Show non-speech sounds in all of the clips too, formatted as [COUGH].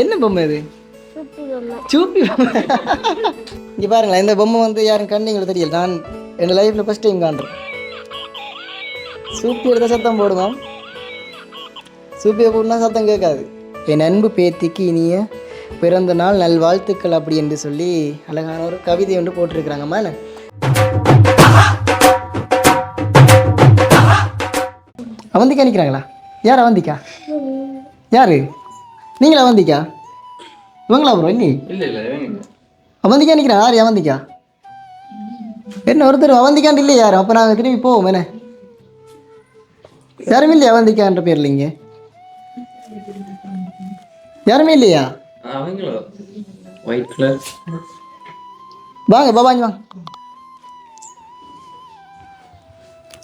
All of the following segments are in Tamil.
என்ன பொம்மை இது சூப்பி பொம்மை. இங்கே பாருங்களேன் இந்த பொம்மை வந்து யாரும் கண்ணிங்களுக்கு தெரியல. நான் என் லைஃப்பில் ஃபஸ்ட் டைம் காண்றேன். சூப்பி எடுத்த சத்தம் போடுவோம். சூப்பியை போட்டுனா சத்தம் கேட்காது. என் அன்பு பேத்திக்கு இனிய பிறந்த நாள் நல்வாழ்த்துக்கள் அப்படி என்று சொல்லி அழகான ஒரு கவிதை ஒன்று போட்டிருக்கிறாங்கம்மா என்ன? அவந்திக்கா நிற்கிறாங்களா யார் அவந்திக்கா? யாரு? நீங்களா அவந்திக்கா? இவங்களா ப்ரோ இன்னி? அவந்திக்கா நிற்கிறேன் யார் அவந்திக்கா? என்ன ஒருத்தர் அவந்திக்காண்டு இல்லையா யாரும்? அப்போ நாங்கள் திரும்பி போவோம் என்ன? யாருமே இல்லையா அவந்திக்கான்ற பேர்ல இங்கே? யாருமே இல்லையா? வாங்க பாபாஞ்சி வாங்க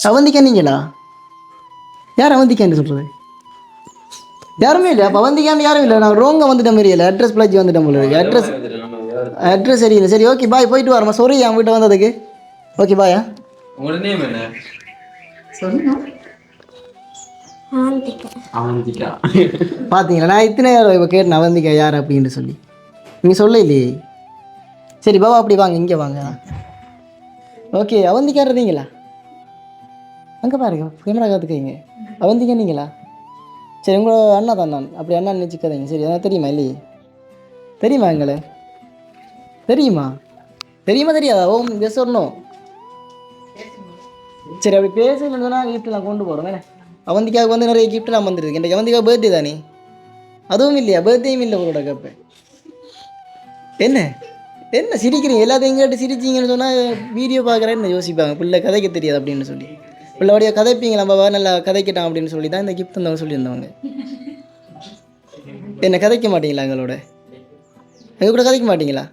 அவந்திக்கா நீங்களா? யார் அவந்திக்கான்னு சொல்கிறது யாருமே இல்லையா அப்போ அவந்திக்கான்னு யாரும் இல்லை. நான் ரோங்க வந்துட்ட மாதிரி இல்லை. அட்ரஸ் பிளாஜி வந்துட்டேன் போல இருக்கு. அட்ரஸ் அட்ரஸ் சரியில்லை சரி. ஓகே பாய் போயிட்டு வரமா சாரி என் வீட்டை வந்ததுக்கு. ஓகே பாயா உங்களோட நேம் என்ன? அவந்திகா பார்த்தீங்களா நான் இத்தனை நேரம் இப்போ கேட்டேன் அவந்திக்கா யார் அப்படின்னு சொல்லி. நீங்கள் சொல்ல இல்லையே சரி பாபா அப்படி வாங்க. இங்கே வாங்க. ஓகே அவந்திக்காடுறீங்களா அங்கே பாருங்க கேமரா காத்துக்கீங்க அவந்திக்கா நீங்களா? சரி உங்களோட அண்ணா தான் நான். அப்படி அண்ணா நினச்சிக்காதீங்க. சரி அதான் தெரியுமா இல்லையே? தெரியுமா எங்களை? தெரியுமா? தெரியுமா தெரியாதா? ஓம் இங்கே சொல்லணும் சரி அப்படி பேசணும்னு சொன்னால் கிஃப்ட் நான் கொண்டு போகிறோம் வேணே அவந்திக்காக வந்து நிறைய கிஃப்ட்லாம் வந்துருக்கு எனக்கு அவந்திக்காக பர்த்டே தானே? அதுவும் இல்லையா? பர்த்டேயும் இல்லை உங்களோட கப்பு என்ன? என்ன சிரிக்கிறீங்க? எல்லாத்தையும் கேட்டு சிரிச்சிங்கன்னு சொன்னால் வீடியோ பார்க்குறேன்னு யோசிப்பாங்க. பிள்ளை கதைக்க தெரியாது அப்படின்னு சொல்லி. பிள்ளை கதைப்பீங்களா பாபா நல்லா கதைக்கிட்டான் அப்படின்னு சொல்லி தான் இந்த கிஃப்ட் தந்தவங்க சொல்லியிருந்தவங்க. என்ன கதைக்க மாட்டீங்களா எங்களோட? எங்க கூட கதைக்க மாட்டீங்களா?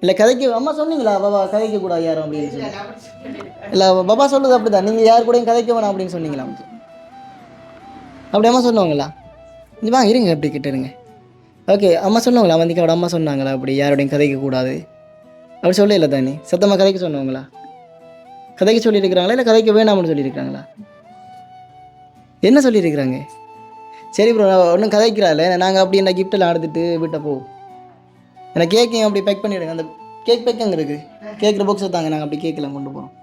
இல்லை கதைக்க அம்மா சொன்னீங்களா பாபா கதைக்க கூடாது யாரும் அப்படின்னு சொல்லி. இல்லை பாபா சொல்லுது அப்படிதான். நீங்கள் யார் கூடயும் கதைக்க வேணாம் அப்படின்னு சொன்னீங்களா? அப்படி அம்மா சொன்னவங்களா? இங்க வாங்க இருங்க அப்படி கிட்ட இருங்க. ஓகே அம்மா சொன்னவங்களா? வந்திக்காவோட அம்மா சொன்னாங்களா அப்படி? யாரோடையும் கதைக்க கூடாது. அப்படி சொல்லல தானே? சத்தமாக கதைக்க சொன்னவங்களா? கதைக்க சொல்லியிருக்கிறாங்களா இல்லை கதைக்க வேணாம்னு சொல்லியிருக்கிறாங்களா? என்ன சொல்லியிருக்கிறாங்க? சரி ப்ரோ ஒன்றும் கதைக்கிறாள் நாங்கள் அப்படி என்ன கிஃப்டெல்லாம் எடுத்துகிட்டு வீட்டை போ. எனக்கு கேக்கையும் அப்படி பேக் பண்ணிவிடுங்க அந்த கேக் பேக் அங்கே இருக்குது கேட்குற பாக்ஸ் தாங்க நாங்கள் அப்படி கேக்கெல்லாம் கொண்டு போகிறோம்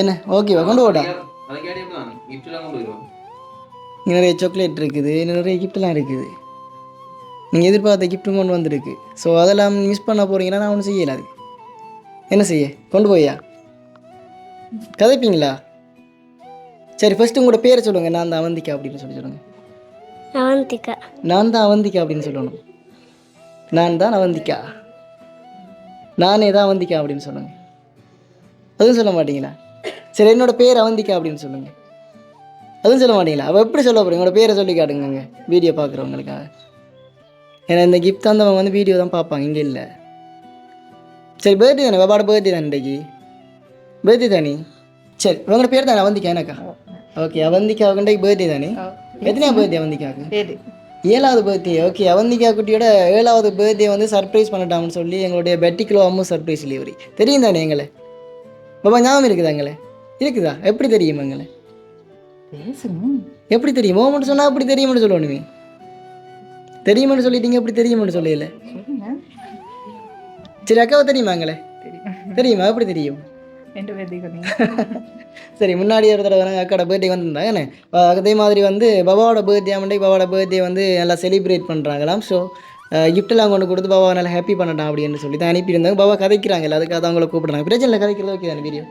என்ன? ஓகேவா கொண்டு போட்டா நிறைய சாக்லேட் இருக்குது. இன்னும் நிறைய கிஃப்ட்லாம் இருக்குது. நீங்கள் எதிர்பார்த்த கிஃப்ட்டும் கொண்டு வந்திருக்கு. ஸோ அதெல்லாம் மிஸ் பண்ண போகிறீங்கன்னா நான் ஒன்றும் செய்யலை. அது என்ன செய்ய? கொண்டு போய்யா? கதைப்பீங்களா? சரி ஃபஸ்ட்டு உங்களோட பேரை சொல்லுங்கள் நான் தான் அவந்திக்கா அப்படின்னு சொல்லி சொல்லுங்கள் அவந்திகா. நான் தான் அவந்திக்கா அப்படின்னு சொல்லணும். நான் தான் அவந்திக்கா நானே தான் அவந்திக்கா அப்படின்னு சொல்லுங்க. அதுவும் சொல்ல மாட்டீங்களா? சரி என்னோட பேர் அவந்திக்கா அப்படின்னு சொல்லுங்க. அதுவும் சொல்ல மாட்டீங்களா? அவள் எப்படி சொல்ல போகிறீங்க உங்களோட பேரை சொல்லி காட்டுங்க வீடியோ பார்க்குறவங்களுக்காக. ஏன்னா இந்த கிஃப்ட் வந்தவங்க வந்து வீடியோ தான் பார்ப்பாங்க. இங்கே இல்லை. சரி பர்த்டே தானே? பாபாவோட பர்த்டே தானே இன்றைக்கு பர்த்டே தானே? சரி உங்களோட பேர் தானே அவந்திக்கா எனக்கா? ஓகே அவந்திக்கா இன்றைக்கு பர்த்டே தானே? எத்தனையா பர்த்டே அவந்திக்காவுக்கு ஏழாவது பர்த்டே ஓகே அவந்திகா குட்டியோட ஏழாவது பர்த்டே வந்து சர்ப்ரைஸ் பண்ணட்டாம்னு சொல்லி எங்களுடைய பெட்டிக்கிலோ அம்மு சர்ப்ரைஸ் டெலிவரி தெரியும் தானே எங்களை? பாபா ஞாபகம் இருக்குதா எங்களை? இருக்குதா? எப்படி தெரியும் எங்களை? பேசணும் எப்படி தெரியும்? ஓமன்னு சொன்னால் அப்படி தெரியும்னு சொல்லணுமே. தெரியுமென்னு சொல்லிட்டீங்க எப்படி தெரியும்னு சொல்லல. சரி அக்காவை தெரியுமா எங்களை? தெரியுமா? எப்படி தெரியும்? ரெண்டு பேர்த்தையும் [LAUGHS] சரி முன்னாடி ஒரு தடவை நாங்கள் அக்காவோட பர்த்டே வந்திருந்தாங்க என்ன? அதே மாதிரி வந்து பாபாவோட பர்த்டே ஆமண்டே பாபாவோட பர்த்டே வந்து நல்லா செலிப்ரேட் பண்ணுறாங்களாம் ஸோ கிஃப்டெல்லாம் கொண்டு கொடுத்து பாபா நல்லா ஹாப்பி பண்ணட்டான் அப்படின்னு சொல்லி தான் அனுப்பியிருந்தாங்க. பாபா கதைக்கிறாங்கல்ல அதுக்காக தான் அவங்கள கூப்பிடுறாங்க. பிரச்சனை இல்லை கதைக்கிறது ஓகே தானே வீடியோ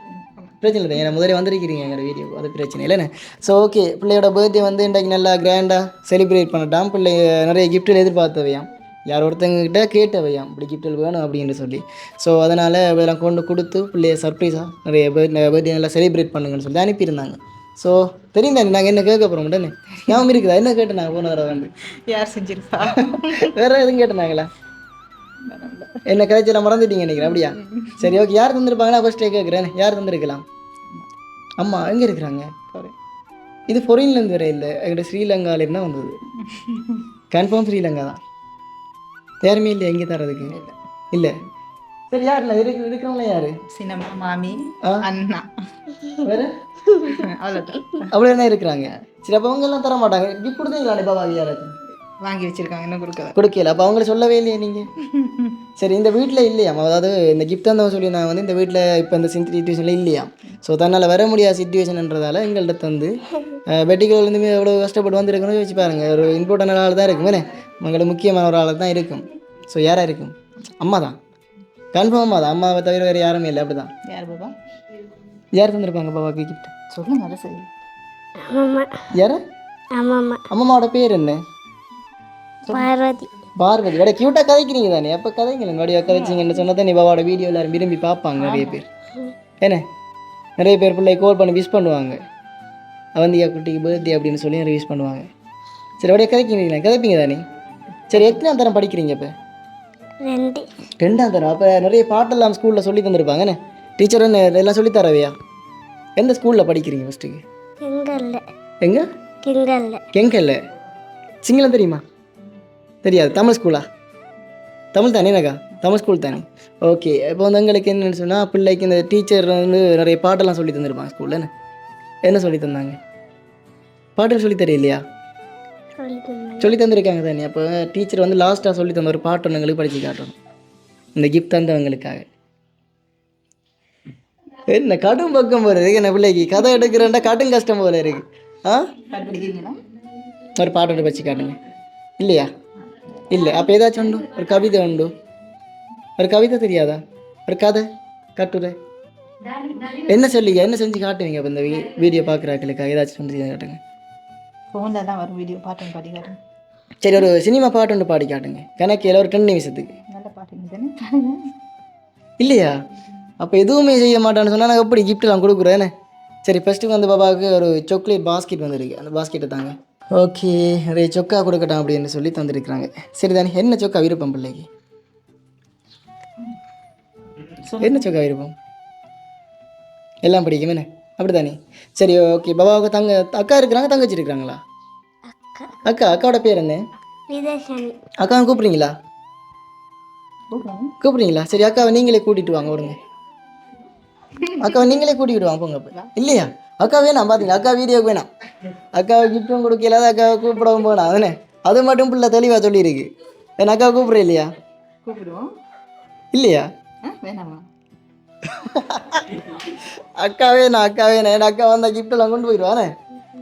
பிரச்சனை இல்லை ஏன்னா முதல்ல வந்திருக்கிறீங்க எங்கள் வீடியோ அது பிரச்சனை இல்லைண்ணே ஸோ ஓகே பிள்ளையோட பர்த்டே வந்து இன்றைக்கு நல்லா கிராண்டாக செலிப்ரேட் பண்ணட்டான் பிள்ளை நிறைய கிஃப்ட்டில் எதிர்பார்த்தவையாம். யார் ஒருத்தங்ககிட்ட கேட்டவையாம் இப்படி கிஃப்ட்டில் வேணும் அப்படின்னு சொல்லி. ஸோ அதனால் இதெல்லாம் கொண்டு கொடுத்து பிள்ளைய சர்ப்ரைஸாக நிறைய பர்த்டே நல்லா செலிப்ரேட் பண்ணுங்கன்னு சொல்லி அனுப்பியிருந்தாங்க. ஸோ தெரியும் தானே நாங்கள் என்ன கேட்க போகிறோம் உடனே? ஞாபகம் இருக்குதா? என்ன கேட்டேன் நாங்கள் போன தடவை வந்து? யார் செஞ்சிருப்பா? வேற எதுவும் கேட்டேனாங்களா என்ன கதைச்செல்லாம் மறந்துட்டீங்க நினைக்கிறேன் அப்படியா? சரி ஓகே யார் தந்திருப்பாங்களா? ஃபஸ்ட்டே கேட்குறேன் யார் தந்திருக்கலாம்? அம்மா எங்கே இருக்கிறாங்க? இது ஃபொரின்லேருந்து வேற இல்லை. எங்கிட்ட ஸ்ரீலங்காலேருந்து தான் வந்தது. கன்ஃபார்ம் ஸ்ரீலங்கா தான். யாருமே இல்லை எங்கே தரதுக்கு இல்லை. சரி யார் இல்லை இருக்கு இருக்கிறவங்கள யாரு? சின்னம்மா மாமி. அண்ணா. வேற? அவ்வளோதான் அவ்வளோ என்ன இருக்கிறாங்க. சரி அப்போ அவங்க எல்லாம் தர மாட்டாங்க கிஃப்ட் கொடுத்தீங்களா பாபா யாராச்சும் வாங்கி வச்சிருக்காங்க இன்னும் கொடுக்கல. கொடுக்கல. அப்போ அவங்கள சொல்லவே இல்லையே நீங்கள் [LAUGHS] சரி இந்த வீட்டில் இல்லையாம் அதாவது இந்த கிஃப்ட் வந்தவங்க சொல்லி நான் வந்து இந்த வீட்டில் இப்போ இந்த சுச்சுவேஷனில் இல்லையாம் ஸோ தன்னால் வர முடியாத சுச்சுவேஷன்ன்றதால எங்கள்கிட்ட தந்து வெட்டிக்கோலேருந்து எவ்வளோ கஷ்டப்பட்டு வந்திருக்கணும் யோசிச்சு பாருங்க. ஒரு இம்பார்ட்டன்ட் ஆள் தான் இருக்கும் என்ன? உங்களுக்கு முக்கியமான ஒரு ஆள் தான் இருக்கும். ஸோ யாராக இருக்கும்? அம்மா தான். கன்ஃபார்ம் அம்மா தான். அம்மாவை தவிர வேறு யாருமே இல்லை அப்படி தான் யார் பாபா யார் தந்திருப்பாங்க பாபாக்கு கிஃப்ட் சொல்லுங்க அதை சரி யாரா? ஆமாம்மா அம்மாவோட பேர் என்ன? பார்வதி. பார்வதி வட க்யூட்டாக கதைக்கிறீங்க தானே? அப்போ கதைங்களேன் வடிவாக கதைச்சிங்கன்னு சொன்னால் தான் பாபாவோட வீடியோ எல்லாரும் விரும்பி பார்ப்பாங்க நிறைய பேர். என்ன? நிறைய பேர் பிள்ளை கால் பண்ணி விஷ் பண்ணுவாங்க. அவந்தியா குட்டிக்கு பர்த்டே அப்படின்னு சொல்லி நிறைய விஷ் பண்ணுவாங்க. சரி வடியாக கதைக்கிறீங்களா? கதைப்பீங்க தானே? சரி எத்தனாம் தரம் படிக்கிறீங்க இப்போ ரெண்டு. ரெண்டாம் தரம். அப்போ நிறைய பாட்டெல்லாம் ஸ்கூலில் சொல்லி தந்திருப்பாங்கண்ணே டீச்சர் என்ன எல்லாம் சொல்லி தரவையா? எந்த ஸ்கூலில் படிக்கிறீங்க ஃபஸ்ட்டுக்கு எங்கே? கிங்கல்ல. எங்கல்ல சிங்களம் தெரியுமா? தெரியாது. தமிழ் ஸ்கூலா தமிழ் தானே எனக்கா? தமிழ் ஸ்கூல் தானே? ஓகே இப்போ வந்து எங்களுக்கு என்னன்னு சொன்னால் பிள்ளைக்கு இந்த டீச்சர் வந்து நிறைய பாட்டெல்லாம் சொல்லி தந்திருப்பாங்க ஸ்கூலில் என்ன என்ன சொல்லி தந்தாங்க? பாட்டு சொல்லி தெரியலையா சொல்லி தந்திருக்காங்க தானே. அப்போ டீச்சர் வந்து லாஸ்ட்டாக சொல்லி தந்த ஒரு பாட்டு ஒன்று எங்களுக்கு படித்து காட்டணும். இந்த கிஃப்ட் தந்தவங்களுக்காக. என்ன கடும் பக்கம் போகிறது என்ன பிள்ளைக்கு? கதை எடுக்கிறேன்டா கடும் கஷ்டம் போல இருக்கு. ஆ? பாட்டு படிக்கிறீங்களா ஒரு பாட்டு ஒன்று படிச்சு காட்டுங்க. இல்லையா? இல்லை அப்போ ஏதாச்சும் உண்டு ஒரு கவிதை உண்டு ஒரு கவிதை தெரியாதா ஒரு கதை கட்டுரை என்ன சொல்லிங்க என்ன செஞ்சு காட்டுவீங்க அப்போ இந்த வீடியோ பார்க்குறாக்களுக்காக ஏதாச்சும் செஞ்சு காட்டுங்க ஃபோனில் தான் வரும் வீடியோ பாட்டு பாடி காட்டுங்க சரி ஒரு சினிமா பாட்டு ஒன்று பாடி காட்டுங்க கணக்கில் ஒரு ரெண்டு நிமிஷத்துக்கு நல்ல தானே இல்லையா அப்போ எதுவுமே செய்ய மாட்டான்னு சொன்னால் நான் எப்படி கிஃப்ட்லாம் கொடுக்குறேன்னு சரி ஃபஸ்ட்டு வந்து பாபாவுக்கு ஒரு சாக்லேட் பாஸ்கெட் வந்திருக்கு அந்த பாஸ்கெட்டை தாங்க ஓகே நிறைய சொக்கா கொடுக்கட்டும் அப்படின்னு சொல்லி தந்திருக்கிறாங்க. சரி தானே என்ன சொக்கா விருப்பம் பிள்ளைக்கு? என்ன சொக்கா விருப்பம்? எல்லாம் பிடிக்கும் என்ன? அப்படி தானே சரி ஓகே பாபாவுக்கு தங்க அக்கா இருக்கிறாங்க தங்கச்சி இருக்கிறாங்களா? அக்கா. அக்கா அக்காவோட பேர் என்ன? அக்காவை கூப்பிட்றீங்களா? கூப்பிட்றீங்களா? சரி அக்காவை நீங்களே கூட்டிட்டு வாங்க விடுங்க அக்காவை நீங்களே கூட்டிட்டு வாங்க போங்க அப்ப. இல்லையா? அக்கா வேணாம் பார்த்தீங்களா அக்கா வீடியோக்கு வேணாம் அக்காவை கிஃப்ட்டும் கொடுக்கல அக்காவை கூப்பிடவும் போனா அதுனே அது மட்டும் பிள்ளை தெளிவாக சொல்லியிருக்கு. ஏன்னா அக்காவை கூப்பிட்ற இல்லையா? கூப்பிடுவோம். இல்லையா? வேணாமா? அக்கா வேணாம் அக்கா வேணாம் ஏன்னா அக்கா வந்தால் கிஃப்டெல்லாம் கொண்டு போயிடுவானே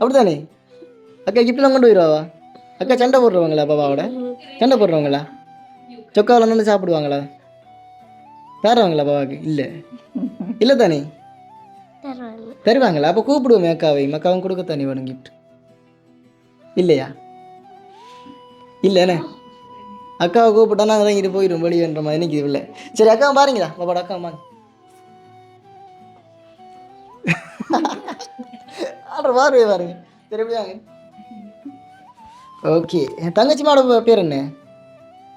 அப்படிதானே அக்கா கிஃப்டெல்லாம் கொண்டு போயிடுவாவா அக்கா சண்டை போடுறவங்களா பாபாவோட சண்டை போடுறவங்களா? சொக்காவில் வந்து சாப்பிடுவாங்களா? தருவாங்களா பாபாவுக்கு இல்லை. இல்லை தானே தருவாங்களா? அப்போ கூப்பிடுவோமே அக்காவை. அக்காவும் கொடுக்க தானே வேணும் கிஃப்ட் இல்லையா? இல்லைண்ணே அக்காவை கூப்பிட்டா நாங்கள் தான் இங்கிட்டு போயிடும் வெளியேன்ற மாதிரி நிற்கிது இல்லை சரி அக்காவை பாருங்களா. பாப்பாட அக்கா வாங்க ஆர்டர் பாருங்க பாருங்க. வாங்க ஓகே. என் தங்கச்சி மாட பேர் என்ன?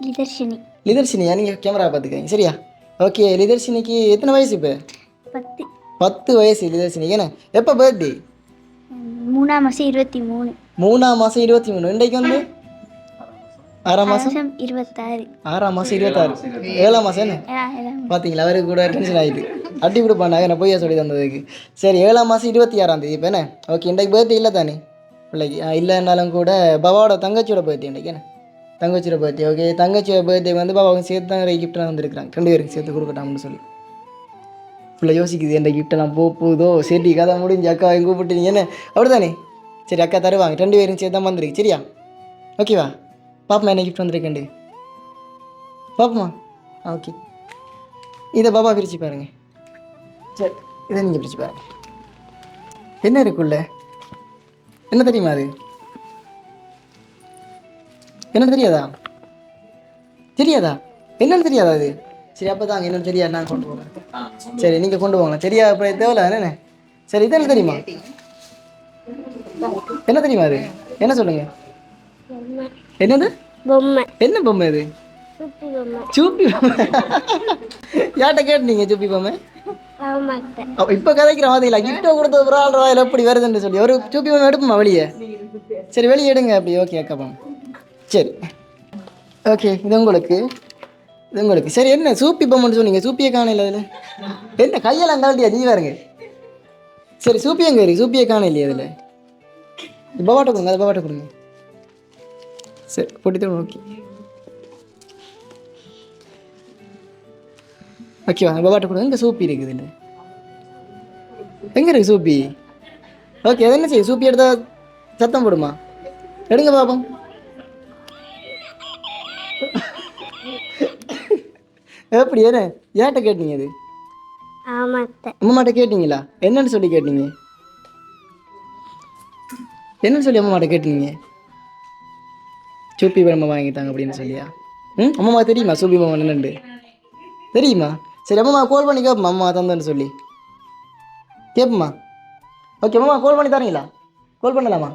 விதர்ஷினி லிதர்ஷினியா நீங்கள் கேமரா பார்த்துக்கங்க. சரியா? ஓகே லிதர்ஷினிக்கு எத்தனை வயசு இப்போ? பத்து. பத்து வயசு லிதர்ஷினிக்கு என்ன? எப்போ பர்த்டே மூணாம் மாதம் இருபத்தி மூணு. மூணாம் மாதம் இருபத்தி மூணு. இன்றைக்கு வந்து? ஆறாம் மாதம் இருபத்தாறு. ஆறாம் மாதம் இருபத்தாறு. ஏழாம் மாதம் என்ன? பார்த்தீங்களா அவருக்கு கூட டென்ஷன் ஆகிட்டு அடி கொடுப்பாண்டாங்க என்ன பொய்யா சொல்லி தந்ததுக்கு. சரி ஏழாம் மாதம் இருபத்தி ஆறாம் தேதி. இப்போ என்ன? ஓகே இன்றைக்கு பர்த்டே இல்லை தானே? பிள்ளைக்கு. இல்லைன்னாலும் கூட பாபாவோட தங்கச்சியோட பர்த்டே இன்றைக்கு. என்ன? தங்கச்சியோட பர்த்டே ஓகே தங்கச்சியோட பர்த்டே வந்து பாபாவுக்கு சேர்த்து தான் கிஃப்ட்லாம் வந்திருக்கிறாங்க ரெண்டு பேருக்கு சேர்த்து கொடுக்கட்டாம்னு சொல்லி. பிள்ளை யோசிக்குது என் கிஃப்டெல்லாம் போக போதோ சரி கதை முடிஞ்சு அக்கா எங்கே கூப்பிட்டு என்ன? அப்படிதானே சரி அக்கா தருவாங்க. ரெண்டு பேரும் சேர்த்து தான் வந்திருக்கு. சரியா? ஓகேவா பாப்பமா என்ன கிஃப்ட் வந்திருக்கேன் பாப்பமா? ஓகே இதை பாபா பிரித்து பாருங்கள் சரி இதை நீங்கள் பிரித்து பாருங்க. என்ன இருக்குள்ள என்ன தெரியுமா அது? என்ன தெரியாதா? தெரியாதா? என்னன்னு தெரியாதா அது? சரி அப்போ தாங்க என்னன்னு தெரியாது நான் கொண்டு போகிறேன் சரி நீங்கள் கொண்டு போங்க. சரியா அப்புறம் தேவையில்ல என்னண்ணே சரி இது என்ன தெரியுமா? என்ன தெரியுமா அது? என்ன சொல்லுங்க? என்னது? பொம்மை. என்ன பொம்மை இது சுப்பி பொம்மை. சூப்பி பொம்மை. யார்கிட்ட கேட்டீங்க சூப்பி பொம்மை? இப்ப கதைக்கிற மாதிரில கிஃப்ட்டை கொடுத்தது ஒரு ஆள் ராயில் எப்படி வருதுன்னு சொல்லி. ஒரு சூப்பி பொம்மை எடுப்போமா வெளியே? சரி வெளியே எடுங்க அப்படி. ஓகே அக்கா சரி. ஓகே இது உங்களுக்கு. உங்களுக்கு. சரி என்ன சூப்பி பொம்மைன்னு சொன்னீங்க. சூப்பியை காணல அதில்? என்ன கையெல்லாம் கழட்டியா? ஜீவாருங்க சரி சூப்பி எங்க இருக்கு? சூப்பியை காண இல்லையா அதில்? பவாட்டை கொடுங்க அது பவாட்டை கொடுங்க. சரி போட்டு ஓகே. ஓகேவா பவாட்டை கொடுங்க. இங்கே சூப்பி இருக்குது எங்கே இருக்கு சூப்பி? ஓகே அது என்ன செய்யும்? சூப்பி எடுத்தா சத்தம் போடுமா? எடுங்க பாப்போம். எப்படி ஏன்னு ஏன்ட்ட கேட்டீங்க அது ஆமாத்த. அம்மாட்ட கேட்டீங்களா? என்னன்னு சொல்லி கேட்டீங்க? என்னன்னு சொல்லி அம்மாட்ட கேட்டீங்க? சூப்பி பொம்மை வாங்கிட்டாங்க அப்படின்னு சொல்லியா? ம் அம்மா தெரியுமா சூப்பி பொம்மை என்னண்டு தெரியுமா? சரி அம்மா கால் பண்ணி கேட்போம் அம்மா தந்தேன்னு சொல்லி. கேட்போம்மா ஓகே அம்மா கால் பண்ணி தரீங்களா? கால் பண்ணலாமா?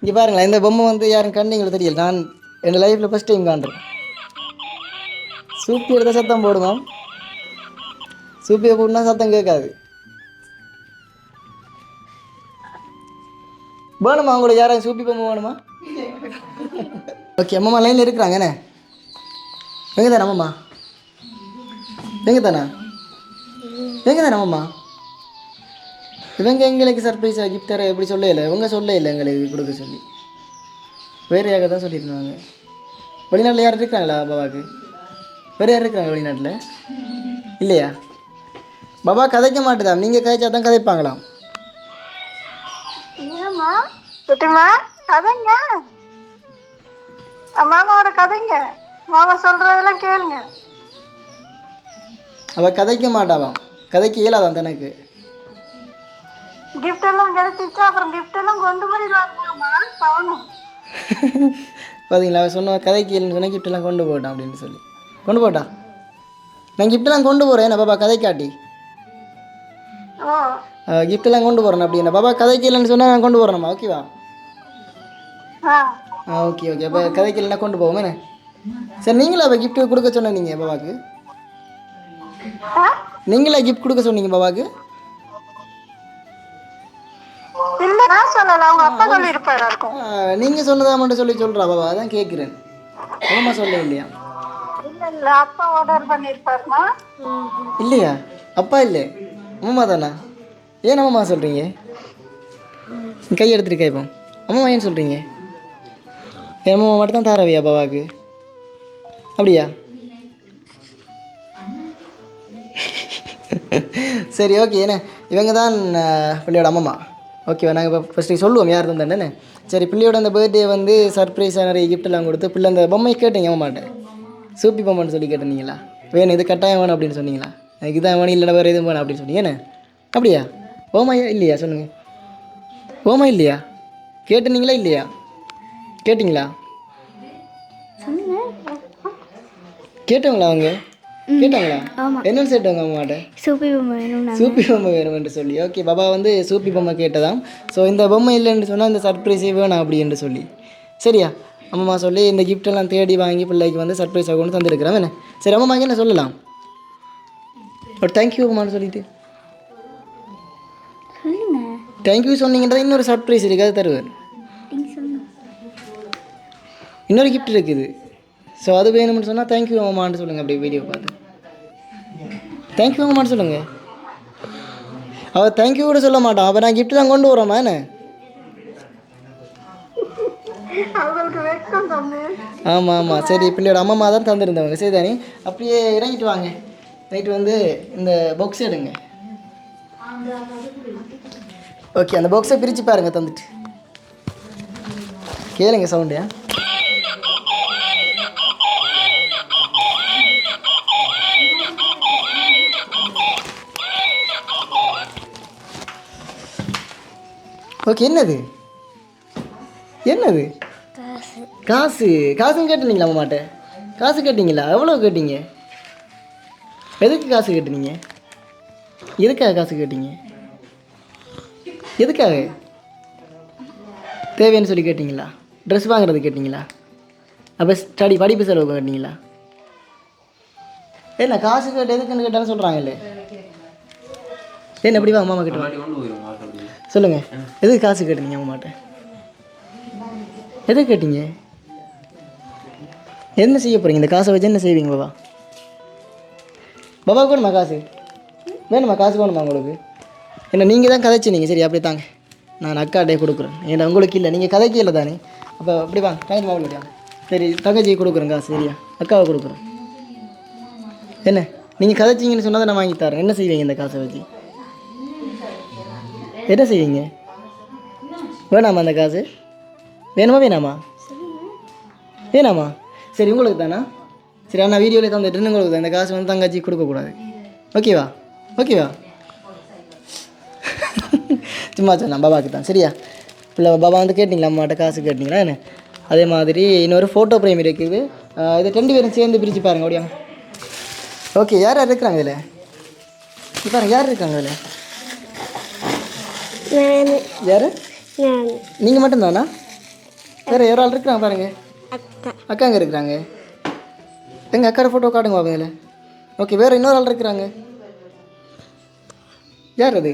இங்கே பாருங்களேன் இந்த பொம்மை வந்து யாரும் கண்டீங்களோ தெரியல. நான் என் லைஃப்பில் ஃபஸ்ட் டைம் காண்றேன் சூப்பி எடுத்த சத்தம் போடுவோம். சூப்பியை போட்டுனா சத்தம் கேட்காது. வேணுமா? உங்களுக்கு யாராவது சூப்பி பொம்மை வேணுமா? ஓகே அம்மா லைனில் இருக்கிறாங்க என்ன? எங்கே தானே அம்மம்மா எங்கே தானே எங்கே தானே அம்மம்மா இவங்க எங்களுக்கு சர்ப்ரைஸாக கிஃப்ட் தர எப்படி சொல்ல இல்லை இவங்க சொல்ல இல்லை எங்களுக்கு கொடுக்க சொல்லி. வேறு யாராவது தான் சொல்லியிருந்தாங்க. வெளிநாட்டில் யாரும் இருக்காங்களா பாபாவுக்கு? வேறு யார் இருக்காங்க வெளிநாட்டில்? இல்லையா? பாபா கதைக்க மாட்டுதான் நீங்கள் கதைச்சா தான் கதைப்பாங்களாம். கதைங்க. மாமாவோட கதைங்க. மாமா சொல்றதெல்லாம் கேளுங்க. அவள் கதைக்க மாட்டாவாம் கதைக்க இயலாதான் தனக்கு. கிஃப்ட் எல்லாம் கிடைச்சிச்சு அப்புறம் கிஃப்ட் எல்லாம் கொண்டு போயிடுவாங்கம்மா பவனும் பார்த்தீங்களா அவள் சொன்ன கதைக்கு இல்லைன்னு சொன்னால் கிஃப்டெல்லாம் கொண்டு போட்டான் அப்படின்னு சொல்லி. கொண்டு போட்டா? நான் கிஃப்டெல்லாம் கொண்டு போகிறேன் பாபா கதை காட்டி கிஃப்டெல்லாம் கொண்டு போகிறேன் அப்படின்னா பாபா கதைக்கு இல்லைன்னு சொன்னால் நான் கொண்டு போகிறேம்மா ஓகேவா ஆ. ஓகே ஓகே அப்போ கதைக்கு இல்லைன்னா கொண்டு போவோம் என்ன? சரி நீங்களா அப்போ gift கொடுக்க சொன்ன நீங்கள் பாபாவுக்கு ஆ? நீங்களா gift கொடுக்க சொன்னீங்க பாபாவுக்கு நான் சொல்லல அவங்க அப்பா சொல்லி இருப்பாரு இருக்கும் நீங்கள் சொன்னதா மட்டும் சொல்லி சொல்கிறா பாபா அதான் கேட்குறேன் அம்மா சொல்ல இல்லையா? இல்ல இல்ல அப்பா ஆர்டர் பண்ணிருப்பாருமா இல்லையா? அப்பா இல்லை. அம்மா தானா? ஏன் அம்மா சொல்கிறீங்க கை எடுத்துட்டு கேட்போம் அம்மா ஏன் சொல்கிறீங்க என் அம்மா மட்டும் தான் தாரவியா பாபாவுக்கு? அப்படியா? சரி ஓகே என்ன? இவங்க தான் பிள்ளையோட அம்மம்மா. ஓகேவா நாங்கள் இப்போ ஃபஸ்ட்டு சொல்லுவோம் யார் தந்தானே சரி பிள்ளையோட அந்த பர்த்டே வந்து சர்ப்ரைஸாக நிறைய gift-எல்லாம் கொடுத்து பிள்ளை அந்த பொம்மை கேட்டீங்க அம்மாட்ட சூப்பி பொம்மைன்னு சொல்லி கேட்டீங்களா வேணும் இது கட்டாயம் வேணும் அப்படின்னு சொன்னீங்களா? எனக்கு இதான் வேணும் இல்லைன்னா வேறு எதுவும் வேணும் அப்படின்னு சொன்னீங்க என்ன? அப்படியா? ஓமா இல்லையா? சொல்லுங்கள் ஓமா இல்லையா? கேட்டுனீங்களா இல்லையா? கேட்டிங்களா? கேட்டவங்களா அவங்க? கேட்டாங்களா? என்னன்னு கேட்டவங்க அம்மாட்ட? சூப்பி பொம்மை வேணும் சூப்பி பொம்மை வேணும் என்று சொல்லி. ஓகே பாபா வந்து சூப்பி பொம்மை கேட்டதாம். ஸோ இந்த பொம்மை இல்லைன்னு சொன்னால் இந்த சர்ப்ரைஸே வேணாம் அப்படி என்று சொல்லி. சரியா? அம்மா சொல்லி இந்த எல்லாம் தேடி வாங்கி பிள்ளைக்கு வந்து சர்ப்ரைஸாக கொண்டு தந்துருக்கிறேன் என்ன? சரி அம்மாக்கு என்ன சொல்லலாம்? ஒரு தேங்க்யூ அம்மான்னு சொல்லிட்டு. தேங்க்யூ சொன்னீங்கன்றது இன்னொரு சர்ப்ரைஸ் இருக்குது அது தருவார் இன்னொரு gift இருக்குது. ஸோ அது வேணும்னு சொன்னால் தேங்க்யூ அம்மான்னு சொல்லுங்கள் அப்படியே வீடியோ பார்த்து. தேங்க்யூ அம்மான்னு சொல்லுங்கள் அவள் தேங்க்யூ கூட சொல்ல மாட்டான் அப்போ நான் gift தான் கொண்டு வரோமா என்ன? ஆமாம் ஆமாம் சரி பிள்ளையோட அம்மா தான் தந்திருந்தவங்க. சரி தானே. அப்படியே இறங்கிட்டு வாங்க. நைட்டு வந்து இந்த பாக்ஸ் எடுங்க. ஓகே அந்த பாக்ஸை பிரித்து பாருங்க தந்துட்டு. கேளுங்க சவுண்டு ஓகே என்னது? என்னது? காசு. காசு. காசும் கேட்டுனீங்களா அம்மாட்ட காசு கேட்டீங்களா? எவ்வளோ கேட்டீங்க? எதுக்கு காசு கேட்டீங்க? எதுக்காக காசு கேட்டீங்க? எதுக்காக? தேவைன்னு சொல்லி கேட்டிங்களா? ட்ரெஸ் வாங்குறது கேட்டிங்களா? அப்போ ஸ்டடி படிப்பு செலவு கேட்டீங்களா? என்ன காசு கேட்டு எதுக்குன்னு கேட்டாலும் சொல்கிறாங்களே என்ன எப்படி வாங்க மாமா கிட்ட சொல்லுங்கள் எதுக்கு காசு கேட்டீங்க அம்மாட்ட எதை கேட்டீங்க? என்ன செய்ய போகிறீங்க இந்த காசை வச்சு என்ன செய்வீங்க பாபா? பாபா வேணுமா காசு? வேணுமா? காசு வேணுமா உங்களுக்கு? என்ன நீங்கள் தான் கதைச்சினீங்க சரி அப்படியே தாங்க. நான் அக்காட்டே கொடுக்குறேன். ஏன்னா உங்களுக்கு இல்லை. நீங்கள் கதைக்கு இல்லை தானே? அப்போ அப்படி வாங்க. டைம் மாவுல சரி தங்கச்சி கொடுக்குறேன் காசு. சரியா? அக்காவை கொடுக்குறேன். என்ன? நீங்கள் கதைச்சிங்கன்னு சொன்னதை நான் வாங்கி தரேன். என்ன செய்வீங்க இந்த காசை வச்சு? என்ன செய்வீங்க? வேணாமா அந்த காசு? வேணுமா வேணாமா? வேணாமா? சரி உங்களுக்கு தானா? சரி அண்ணா வீடியோவில் தந்துட்டு உங்களுக்கு தான். இந்த காசு வந்து தங்கச்சி கொடுக்கக்கூடாது. ஓகேவா? ஓகேவா? சும்மா சொன்னேன் பாபாவுக்கு தான். சரியா? இல்லை பாபா வந்து கேட்டிங்களா அம்மாட்ட காசு கேட்டிங்களா என்ன? அதே மாதிரி இன்னொரு ஃபோட்டோ பிரேம் இருக்குது. இது ரெண்டு பேரும் சேர்ந்து பிரித்து பாருங்க ஓடியாங்க ஓகே யார் யார் இருக்கிறாங்க இதில்? பாருங்கள் யார் இருக்காங்க இதில்? யார்? நீங்கள் மட்டும்தானா? வேறு யார் ஆள் இருக்கிறாங்க பாருங்க. அக்கா. அக்காங்க இருக்கிறாங்க? எங்கள் அக்காட ஃபோட்டோ காட்டுங்க இதில் ஓகே வேறு இன்னொரு ஆள் இருக்கிறாங்க. யார் அது?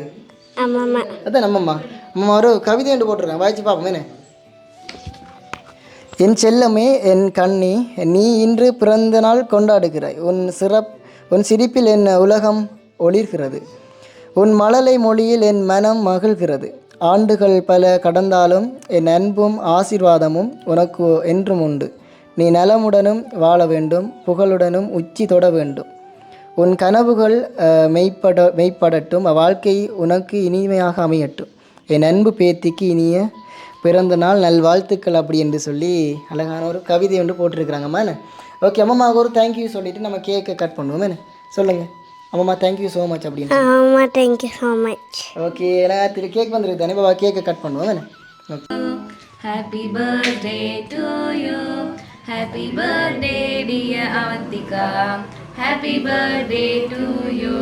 அதான் நம்மம்மா அம்மா ஒரு கவிதை என்று போட்டிருக்கேன் வாய்ச்சி பார்ப்போம் என்ன? என் செல்லமே என் கண்ணி நீ இன்று பிறந்த நாள் கொண்டாடுகிறாய். உன் சிறப் உன் சிரிப்பில் என் உலகம் ஒளிர்கிறது? உன் மழலை மொழியில் என் மனம் மகிழ்கிறது. ஆண்டுகள் பல கடந்தாலும் என் அன்பும் ஆசிர்வாதமும் உனக்கு என்றும் உண்டு. நீ நலமுடனும் வாழ வேண்டும் புகழுடனும் உச்சி தொட வேண்டும். உன் கனவுகள் மெய்ப்பட மெய்ப்படட்டும் வாழ்க்கை உனக்கு இனிமையாக அமையட்டும். என் அன்பு பேத்திக்கு இனிய பிறந்த நாள் நல்வாழ்த்துக்கள் அப்படி என்று சொல்லி அழகான ஒரு கவிதை ஒன்று போட்டிருக்கிறாங்கம்மா என்ன? ஓகே அம்மாவுக்கு ஒரு தேங்க்யூ சொல்லிவிட்டு நம்ம கேக்கை கட் பண்ணுவோம் என்ன? சொல்லுங்கள் அம்மா தேங்க்யூ ஸோ மச் அப்படின்னு அம்மா thank you so much okay எல்லாத்துக்கு கேக் வந்துருக்கு தானே பாபா கேக்கை கட் பண்ணுவோம் okay Happy birthday to you. Happy birthday, dear Avantika. Happy birthday to you.